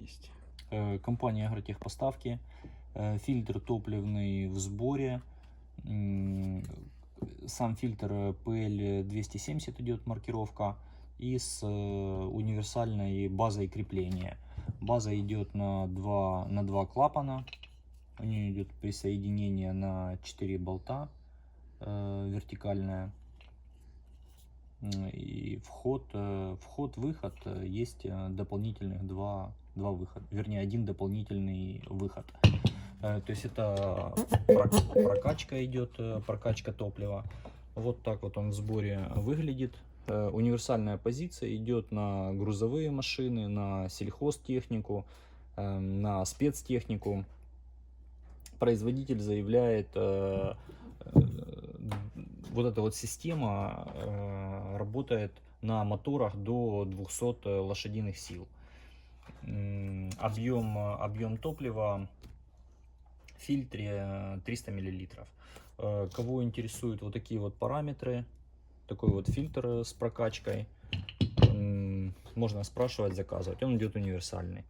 есть. Э, Компания Агротехпоставки. Э, Фильтр топливный в сборе. Сам фильтр э, PL270 идет маркировка. И с э, универсальной базой крепления. База идет на два, на два клапана. У нее идет присоединение на 4 болта э, вертикальное. М, Вход, э, вход-выход э, есть э, дополнительных два, два выхода, вернее один дополнительный выход. То есть это прок- прокачка идет, прокачка топлива. Вот так вот он в сборе выглядит. Универсальная позиция идет на грузовые машины, на сельхозтехнику, на спецтехнику. Производитель заявляет, вот эта вот система работает на моторах до 200 лошадиных сил. Объем, э, объем топлива в фильтре э, 300 миллилитров. Э, Кого интересуют вот такие вот параметры, такой вот фильтр э, с прокачкой, можно спрашивать, заказывать. Он идет универсальный.